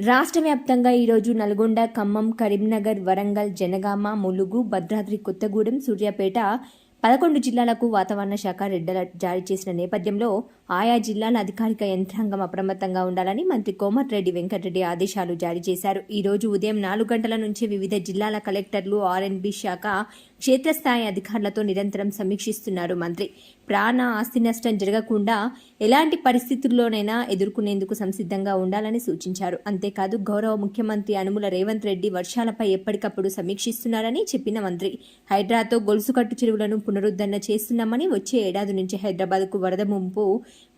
రాష్ట్ర వ్యాప్తంగా ఈరోజు నల్గొండ ఖమ్మం కరీంనగర్ వరంగల్ జనగామ ములుగు భద్రాద్రి కొత్తగూడెం సూర్యాపేట పదకొండు జిల్లాలకు వాతావరణ శాఖ రెడ్ అలర్ట్ జారీ చేసిన నేపథ్యంలో ఆయా జిల్లాల అధికారిక యంత్రాంగం అప్రమత్తంగా ఉండాలని మంత్రి కోమటిరెడ్డి వెంకటరెడ్డి ఆదేశాలు జారీ చేశారు. ఈ రోజు ఉదయం నాలుగు గంటల నుంచి వివిధ జిల్లాల కలెక్టర్లు ఆర్ఎన్బి శాఖ క్షేత్రస్థాయి అధికారులతో నిరంతరం సమీక్షిస్తున్నారు మంత్రి. ప్రాణ ఆస్తి నష్టం జరగకుండా ఎలాంటి పరిస్థితుల్లోనైనా ఎదుర్కొనేందుకు సంసిద్ధంగా ఉండాలని సూచించారు. అంతేకాదు గౌరవ ముఖ్యమంత్రి అనుముల రేవంత్ రెడ్డి వర్షాలపై ఎప్పటికప్పుడు సమీక్షిస్తున్నారని చెప్పిన మంత్రి. హైడ్రాతో గొలుసుకట్టు చెరువులను పునరుద్ధరణ చేస్తున్నామని వచ్చే ఏడాది నుంచి హైదరాబాద్కు వరద ముంపు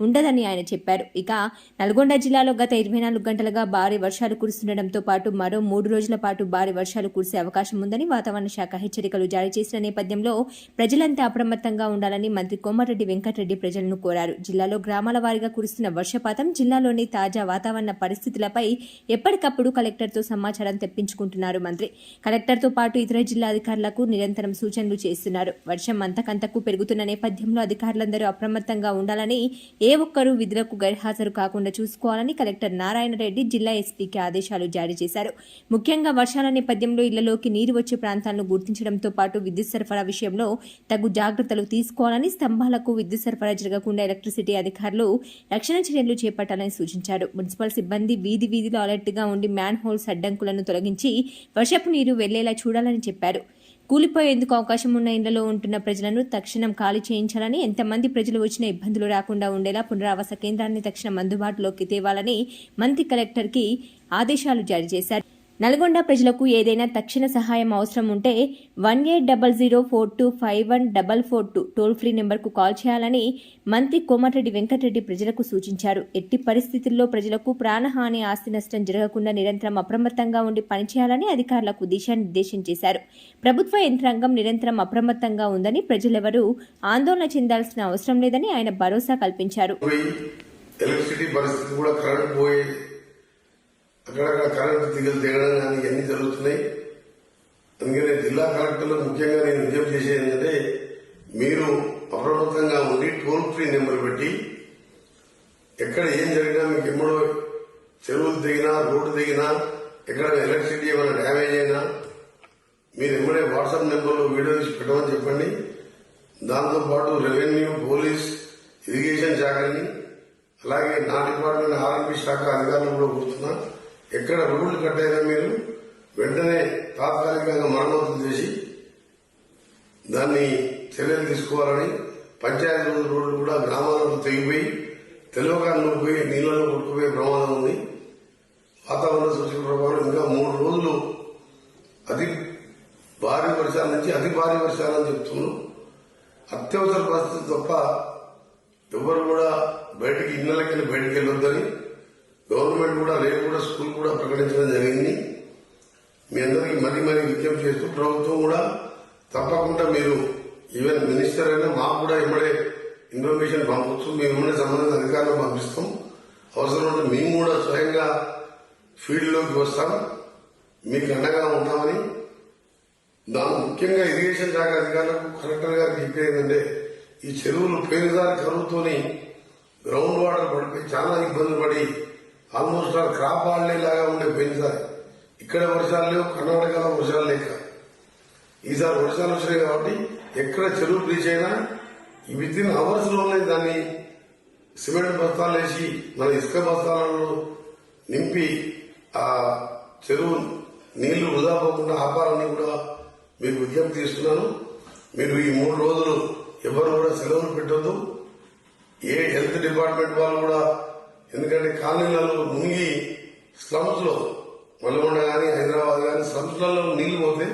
ఉండదని ఆయన చెప్పారు. ఇక నల్గొండ జిల్లాలో గత ఇరవై నాలుగు గంటలుగా భారీ వర్షాలు కురుస్తుండటంతో పాటు మరో మూడు రోజుల పాటు భారీ వర్షాలు కురిసే అవకాశం ఉందని వాతావరణ శాఖ హెచ్చరికలు జారీ చేసిన నేపథ్యంలో ప్రజలంతా అప్రమత్తంగా ఉండాలని మంత్రి కోమటిరెడ్డి వెంకటరెడ్డి ప్రజలను కోరారు. జిల్లాలో గ్రామాల వారీగా కురుస్తున్న వర్షపాతం జిల్లాలోని తాజా వాతావరణ పరిస్థితులపై ఎప్పటికప్పుడు కలెక్టర్తో సమాచారం తెప్పించుకుంటున్నారు మంత్రి. కలెక్టర్తో పాటు ఇతర జిల్లా అధికారులకు నిరంతరం సూచనలు చేస్తున్నారు. వర్షం అంతకంతకు పెరుగుతున్న నేపథ్యంలో అధికారులందరూ అప్రమత్తంగా ఉండాలని ఏ ఒక్కరూ విధులకు గైర్హాజరు కాకుండా చూసుకోవాలని కలెక్టర్ నారాయణ రెడ్డి జిల్లా ఎస్పీకి ఆదేశాలు జారీ చేశారు. ముఖ్యంగా వర్షాల నేపథ్యంలో ఇళ్ళలోకి నీరు వచ్చే ప్రాంతాలను గుర్తించడంతో పాటు విద్యుత్ సరఫరా విషయంలో తగు జాగ్రత్తలు తీసుకోవాలని స్తంభాలకు విద్యుత్ సరఫరా జరగకుండా ఎలక్ట్రిసిటీ అధికారులు రక్షణ చర్యలు చేపట్టాలని సూచించారు. మున్సిపల్ సిబ్బంది వీధి వీధిలో అలర్ట్గా ఉండి మ్యాన్ హోల్స్ అడ్డంకులను తొలగించి వర్షపు నీరు వెళ్ళేలా చూడాలని చెప్పారు. కూలిపోయేందుకు అవకాశం ఉన్న ఇళ్ళలో ఉంటున్న ప్రజలను తక్షణం ఖాళీ చేయించాలని ఎంతమంది ప్రజలు వచ్చినా ఇబ్బందులు రాకుండా ఉండేలా పునరావాస కేంద్రాన్ని తక్షణం అందుబాటులోకి తేవాలని మంత్రి కలెక్టర్కి ఆదేశాలు జారీ చేశారు. నల్గొండ ప్రజలకు ఏదైనా తక్షణ సహాయం అవసరం ఉంటే one eight double zero four two five one double four two toll free నెంబర్కు కాల్ చేయాలని మంత్రి కోమటిరెడ్డి వెంకటరెడ్డి ప్రజలకు సూచించారు. ఎట్టి పరిస్థితుల్లో ప్రజలకు ప్రాణహాని ఆస్తి నష్టం జరగకుండా నిరంతరం అప్రమత్తంగా ఉండి పనిచేయాలని అధికారులకు దిశానిర్దేశం చేశారు. ప్రభుత్వ యంత్రాంగం నిరంతరం అప్రమత్తంగా ఉందని ప్రజలెవరూ ఆందోళన చెందాల్సిన అవసరం లేదని ఆయన భరోసా కల్పించారు. ఎలక్ట్రిసిటీ పరిస్థితి కూడా కరెంట్ పోయి అక్కడక్కడ కరెంటు దిగలు దిగడం కానీ ఇవన్నీ జరుగుతున్నాయి. అందుకనే జిల్లా కలెక్టర్లు ముఖ్యంగా నేను విజ్ఞప్తి చేసేది ఏంటంటే మీరు అప్రమత్తంగా ఉండి టోల్ ఫ్రీ నెంబర్ పెట్టి ఎక్కడ ఏం జరిగినా మీకు ఎమ్మడో చెరువులు దిగినా రోడ్డు దిగినా ఎక్కడ ఎలక్ట్రిసిటీ ఏమైనా డ్యామేజ్ అయినా మీరు ఎమ్మడే వాట్సాప్ నెంబర్లో వీడియో తీసి పెట్టమని చెప్పండి. దాంతోపాటు రెవెన్యూ పోలీస్ ఇరిగేషన్ శాఖని అలాగే నా డిపార్ట్మెంట్ ఆర్ఎంపీ శాఖ అధికారులు కూడా కూర్చున్నా. ఎక్కడ రోడ్లు కట్టైనా మీరు? వెంటనే తాత్కాలికంగా మరమ్మతులు చేసి దాన్ని చర్యలు తీసుకోవాలని పంచాయతీ రోజు రోడ్లు కూడా గ్రామాలకు తెగిపోయి తెలవకాలను పోయి నీళ్ళలో కొట్టుకుపోయే ప్రమాదం ఉంది. వాతావరణ సూచన ప్రభావం ఇంకా మూడు రోజులు అతి భారీ వర్షాల నుంచి అతి భారీ వర్షాలని చెప్తున్నాం అత్యవసర పరిస్థితి తప్ప ఎవరు కూడా బయటికి ఇళ్ళకెళ్ళి బయటికి వెళ్ళొద్దని గవర్నమెంట్ కూడా రేపు కూడా స్కూల్ కూడా ప్రకటించడం జరిగింది. మీ అందరికీ మరీ మరీ విజ్ఞప్తి చేస్తూ ప్రభుత్వం కూడా తప్పకుండా మీరు ఈవెన్ మినిస్టర్ అయినా మాకు కూడా ఇమ్మడే ఇన్ఫర్మేషన్ పంపొచ్చు. మేము ఇమ్మడే సంబంధిత అధికారులు పంపిస్తాం. అవసరం ఉంటే మేము కూడా స్వయంగా ఫీల్డ్లోకి వస్తాం. మీకు అండగా ఉంటామని. దాని ముఖ్యంగా ఇరిగేషన్ శాఖ అధికారులకు కలెక్టర్ గారికి చెప్పేది ఏంటంటే ఈ చెరువులు పేరుదారి కరువుతోని గ్రౌండ్ వాటర్ పడిపోయి చాలా ఇబ్బందులు పడి ఆల్మోస్ట్ ఆ క్రాప్ లాగా ఉండే పోయినసారి. ఇక్కడ వర్షాలు లేవు కర్ణాటకలో వర్షాలు లేక. ఈసారి వర్షాలు వచ్చినాయి కాబట్టి ఎక్కడ చెరువు బ్రీచ్ అయినా విత్ ఇన్ అవర్స్లోనే దాన్ని సిమెంట్ బస్తాలు వేసి మన ఇసుక బస్తాలలో నింపి ఆ చెరువు నీళ్ళు వృధా పోకుండా ఆపాలని కూడా మీకు విజ్ఞప్తి ఇస్తున్నాను మీరు ఈ మూడు రోజులు ఎవరు కూడా సెలవులు పెట్టొద్దు. ఏ హెల్త్ డిపార్ట్మెంట్ వాళ్ళు కూడా ఎందుకంటే కాలనీలలో మునిగి స్లమ్స్లో మల్లగొండ కానీ హైదరాబాద్ కానీ స్లమ్స్లలో నీళ్ళు పోతే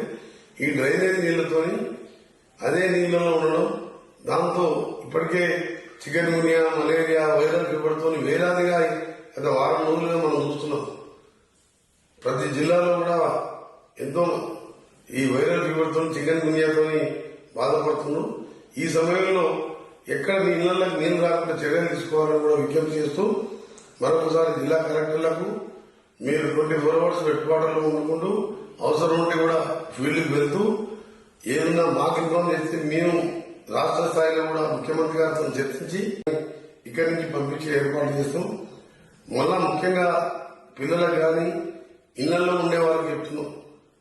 ఈ డ్రైనేజ్ నీళ్ళతో అదే నీళ్ళలో ఉండడం దాంతో ఇప్పటికే చికెన్ గునియా మలేరియా వైరల్ ఫీవర్తో వేలాదిగా గత వారం రోజులుగా మనం చూస్తున్నాం. ప్రతి జిల్లాలో కూడా ఎంతో ఈ వైరల్ ఫీవర్తో చికెన్ గునియాతో బాధపడుతున్నాం ఈ సమయంలో ఎక్కడ మీ ఇళ్ళకు రాకుండా చర్యలు తీసుకోవాలని కూడా విజ్ఞప్తి చేస్తూ మరొకసారి జిల్లా కలెక్టర్లకు మీరు ట్వంటీ ఫోర్ అవర్స్ హెడ్ క్వార్టర్లో అవసరం ఉంటే కూడా ఫీల్డ్కి వెళ్తూ ఏదన్నా మాకు ఇన్ఫార్మ్ చేస్తే మేము రాష్ట్ర స్థాయిలో కూడా ముఖ్యమంత్రి గారితో చర్చించి ఇక్కడి నుంచి పంపించే ఏర్పాటు చేస్తాం మళ్ళా ముఖ్యంగా పిల్లలకు కానీ ఇళ్ళలో ఉండే వాళ్ళకి చెప్తున్నాం.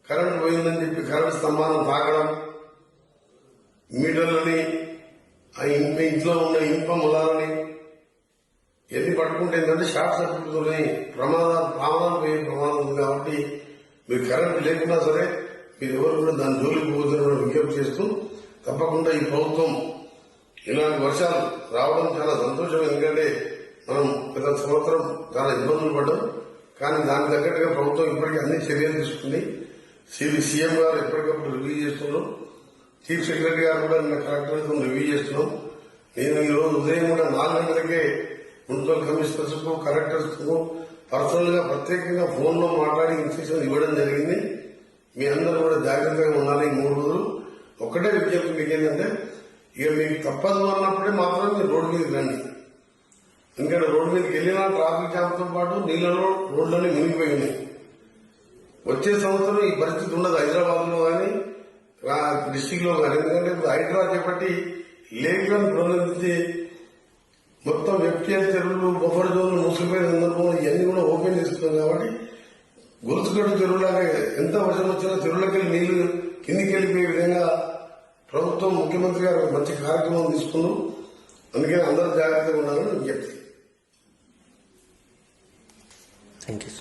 కరెంట్ పోయిందని చెప్పి కరెంట్ స్తంభాలను తాకడం మీటర్లని ఆ ఇంట్లో ఉన్న ఇంప మొదలని ఎన్ని పట్టుకుంటే ఏంటంటే షార్ట్ సర్క్యూట్తోనే ప్రమాదాలు ప్రమాదాలు పోయే ప్రమాదం ఉంది కాబట్టి మీరు కరెంట్ లేకున్నా సరే మీరు ఎవరు కూడా దాని జోలికి పోతున్న విజ్ఞప్తి చేస్తూ తప్పకుండా ఈ ప్రభుత్వం ఇలాంటి వర్షాలు రావడం చాలా సంతోషం. ఎందుకంటే మనం గత సంవత్సరం చాలా ఇబ్బందులు పడ్డాం. కానీ దానికి తగ్గట్టుగా ప్రభుత్వం ఇప్పటికీ అన్ని చర్యలు తీసుకుంది. సివి సీఎం గారు ఎప్పటికప్పుడు రివ్యూ చేస్తున్నాం చీఫ్ సెక్రటరీ గారు కూడా నిన్న కలెక్టర్తో రివ్యూ చేస్తున్నాం. నేను ఈ రోజు ఉదయం కూడా నాలుగు గంటలకే మున్సిపల్ కమిషనర్స్కు కలెక్టర్స్కు పర్సనల్గా ప్రత్యేకంగా ఫోన్లో మాట్లాడి ఇన్స్ట్రక్షన్ ఇవ్వడం జరిగింది. మీ అందరూ కూడా జాగ్రత్తగా ఉండాలి ఈ మూడు రోజులు. ఒకటే విజ్ఞప్తి మీకు ఏంటంటే ఇక మీకు తప్పదు అన్నప్పుడే మాత్రం మీరు రోడ్డు మీదకి రండి. ఎందుకంటే రోడ్డు మీదకి వెళ్ళిన ట్రాఫిక్ జామ్తో పాటు నీళ్ళలో రోడ్లన్నీ మునిగిపోయి ఉన్నాయి. వచ్చే సంవత్సరం ఈ పరిస్థితి ఉండదు హైదరాబాద్లో కానీ డిస్టిక్లో కానీ. ఎందుకంటే ఇప్పుడు హైడ్రా చేపట్టి లేఖలను ప్రదర్శించి మొత్తం వెబ్కేర్ చెరువులు బొబ్బడి జోన్లు మూసిపోయిన సందర్భంలో ఇవన్నీ కూడా ఓపెన్ చేస్తున్నాం కాబట్టి గొలుసుగడ్డ చెరువులాగా ఎంత వర్షం వచ్చినా చెరువులకి నీళ్ళు కిందికి వెళ్ళిపోయే విధంగా ప్రభుత్వం ముఖ్యమంత్రి గారు మంచి కార్యక్రమం తీసుకున్నాం అందుకని అందరూ జాగ్రత్తగా ఉండాలని విజ్ఞప్తి. Thank you